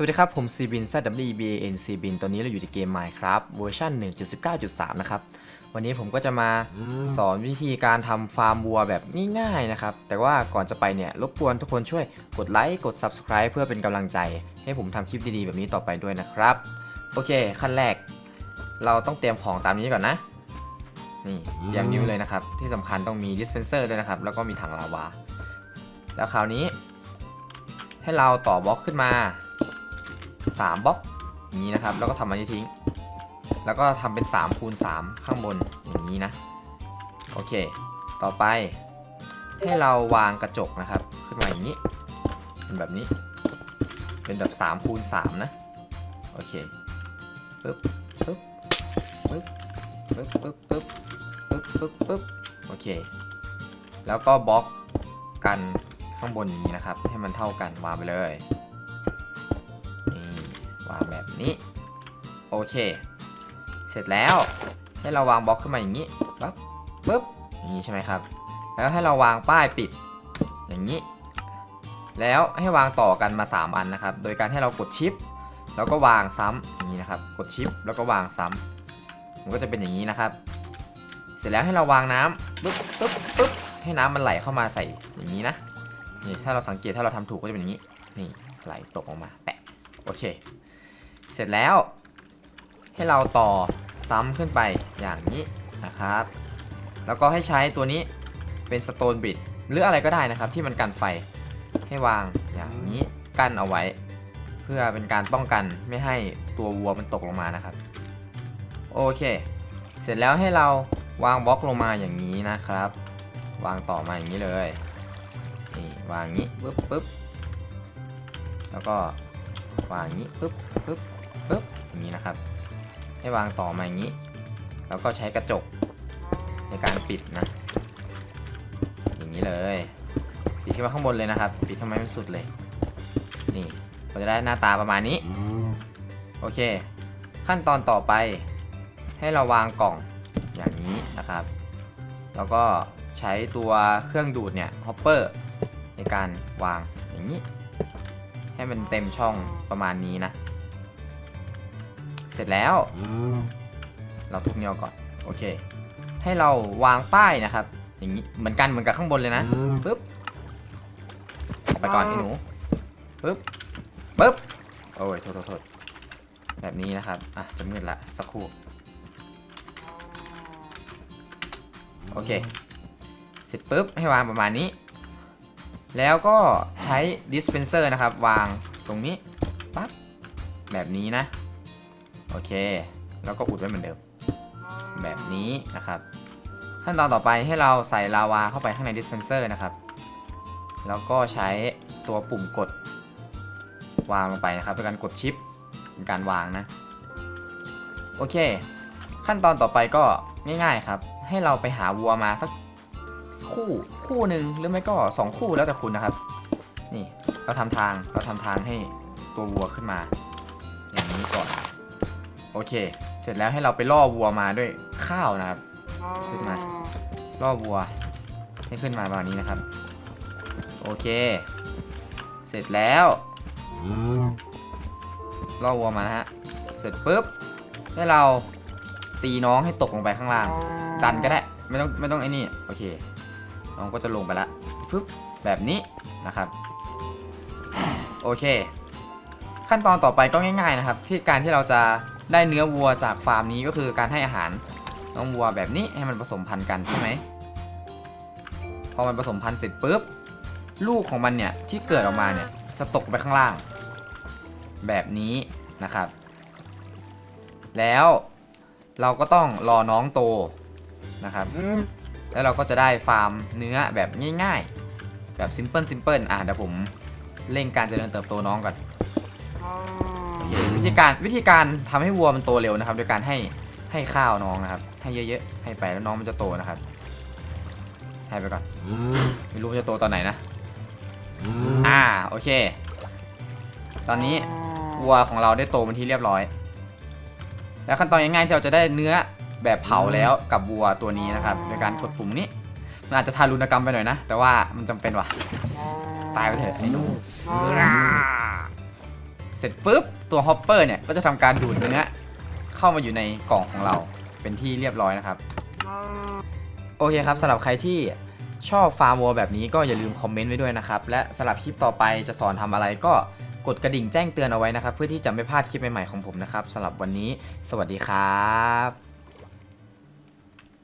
สวัสดีครับ ผมซีบิน z w b a n ซีบินตอนนี้เราอยู่ในเกม Minecraft เวอร์ชัน1.19.3 นะครับ วันนี้ผมก็จะมาสอนวิธีการทำฟาร์มวัวแบบง่ายๆนะครับ แต่ว่าก่อนจะไปเนี่ยรบกวนทุกคนช่วยกดไลค์ กด Subscribe เพื่อเป็นกำลังใจ ให้ผมทำคลิปดีๆ แบบนี้ต่อไปด้วยนะครับ โอเค ขั้นแรก เราต้องเตรียมของตามนี้ก่อนนะ นี่เตรียมนิ้วเลยนะครับ ที่สำคัญต้องมีดิสเพนเซอร์ด้วยนะครับ แล้วก็มีถังลาวา แล้วคราวนี้ ให้เราต่อบล็อกขึ้นมา 3บล็อกอย่างนี้นะครับ แล้วก็ทำอันนี้ทิ้ง แล้วก็ทำเป็น3คูณ3ข้างบนอย่างนี้นะ โอเค ต่อไป ให้เราวางกระจกนะครับ ขึ้นมาอย่างนี้ เป็นแบบนี้ เป็นแบบ3คูณ3นะ โอเคปึ๊บปึ๊บปึ๊บปึ๊บปึ๊บปึ๊บปึ๊บปึ๊บปึ๊บโอเค แล้วก็บล็อกกันข้างบนอย่างนี้นะครับ ให้มันเท่ากันวางไปเลย นี้ โอเค เสร็จแล้ว ให้เราวางบล็อกขึ้นมาอย่างนี้ปั๊บปึ๊บอย่างนี้ใช่ไหมครับ แล้วให้เราวางป้ายปิด อย่างนี้ แล้วให้วางต่อกันมา 3 อันนะครับ โดยการให้เรากดชิป แล้วก็วางซ้ำอย่างนี้นะครับ กดชิปแล้วก็วางซ้ำมันก็จะเป็นอย่างนี้นะครับ เสร็จแล้วให้เราวางน้ำปึ๊บปึ๊บปึ๊บให้น้ำมันไหลเข้ามาใส่อย่างนี้นะ นี่ถ้าเราสังเกตถ้าเราทำถูกก็จะเป็นอย่างนี้ นี่ไหลตกลงมาแปะโอเค สร็จแล้ว ให้เราต่อซ้ำขึ้นไปอย่างนี้นะครับ แล้วก็ให้ใช้ตัวนี้เป็นสโตนบริดหรืออะไรก็ได้นะครับ ที่มันกันไฟให้วางอย่างนี้กั้นเอาไว้ เพื่อเป็นการป้องกันไม่ให้ตัววัวมันตกลงมานะครับ โอเค เสร็จแล้วให้เราวางบล็อกลงมาอย่างนี้นะครับ วางต่อมาอย่างนี้เลยนี่วางอย่างนี้ปึ๊บปึ๊บแล้วก็ วางอย่างนี้ปึ๊บปึ๊บปึ๊บอย่างนี้นะครับ ให้วางต่อมาอย่างนี้ แล้วก็ใช้กระจกในการปิดนะ อย่างนี้เลยปิดขึ้นมาข้างบนเลยนะครับ ปิดทำไมไม่สุดเลย นี่เราจะได้หน้าตาประมาณนี้ โอเค ขั้นตอนต่อไป ให้เราวางกล่องอย่างนี้นะครับ แล้วก็ใช้ตัวเครื่องดูดเนี่ยฮอปเปอร์ในการวางอย่างนี้ ให้มันเต็มช่องประมาณนี้นะ เสร็จแล้ว เราทุบเนียวก่อน โอเค ให้เราวางป้ายนะครับ อย่างนี้เหมือนกันเหมือนกับข้างบนเลยนะปึ๊บไปก่อนไอ้หนูปึ๊บปึ๊บโอ้ยโทษโทษโทษแบบนี้นะครับอะจะมืดละสักครู่โอเค เสร็จปุ๊บให้วางประมาณนี้ แล้วก็ใช้ dispenser นะครับ วางตรงนี้ปั๊บแบบนี้นะ โอเค แล้วก็อุดไว้เหมือนเดิม แบบนี้นะครับ ขั้นตอนต่อไปให้เราใส่ลาวาเข้าไปข้างใน dispenser นะครับ แล้วก็ใช้ตัวปุ่มกด วางลงไปนะครับเป็นการกดชิปเป็นการวางนะ โอเค ขั้นตอนต่อไปก็ง่ายๆครับ ให้เราไปหาวัวมาสัก คู่คู่หนึ่งหรือไม่ก็ 2 คู่แล้วแต่คุณนะครับ นี่เราทำทางเราทำทางให้ตัววัวขึ้นมา อย่างนี้ก่อน โอเค เสร็จแล้วให้เราไปล่อวัวมาด้วยข้าวนะครับ ขึ้นมาล่อวัว ให้ขึ้นมาแบบนี้นะครับ โอเค เสร็จแล้วล่อวัวมานะฮะเสร็จปุ๊บให้เราตีน้องให้ตกลงไปข้างล่าง ดันก็ได้ ไม่ต้องไม่ต้องไอ้นี่ โอเค น้องก็จะลงไปละฟึบแบบนี้นะครับ โอเค ขั้นตอนต่อไปก็ง่าย ๆนะครับ ที่การที่เราจะได้เนื้อวัวจากฟาร์มนี้ก็คือการให้อาหารน้องวัวแบบนี้ให้มันผสมพันธุ์กันใช่ไหมพอมันผสมพันธุ์เสร็จปุ๊บลูกของมันเนี่ยที่เกิดออกมาเนี่ยจะตกไปข้างล่าง แบบนี้นะครับ แล้วเราก็ต้องรอน้องโตนะครับ แล้วเราก็จะได้ฟาร์มเนื้อแบบง่ายๆ แบบซิมเพิลซิมเพิลอะเดี๋ยวผมเร่งการเจริญเติบโตน้องก่อนโอเควิธีการวิธีการทำให้วัวมันโตเร็วนะครับ โดยการให้ให้ข้าวน้องนะครับ ให้เยอะๆให้ไปแล้วน้องมันจะโตนะครับให้ไปก่อนไม่รู้มันจะโตตอนไหนนะอ่าโอเค ตอนนี้วัวของเราได้โตเป็นที่เรียบร้อย แล้วขั้นตอนง่ายๆที่เราจะได้เนื้อ แบบเผาแล้วกับวัวตัวนี้นะครับโดยการกดปุ่มนี้ มันอาจจะทารุณกรรมไปหน่อยนะ แต่ว่ามันจำเป็นว่ะ ตายไปเถอะไอ้หนูเสร็จปุ๊บตัวฮอปเปอร์เนี่ยก็จะทำการดูดเนื้อเข้ามาอยู่ในกล่องของเราเป็นที่เรียบร้อยนะครับ โอเคครับสำหรับใครที่ชอบฟาร์มวัวแบบนี้ก็อย่าลืมคอมเมนต์ไว้ด้วยนะครับ และสำหรับคลิปต่อไปจะสอนทำอะไรก็กดกระดิ่งแจ้งเตือนเอาไว้นะครับ เพื่อที่จะไม่พลาดคลิปใหม่ๆของผมนะครับสำหรับวันนี้ สวัสดีครับ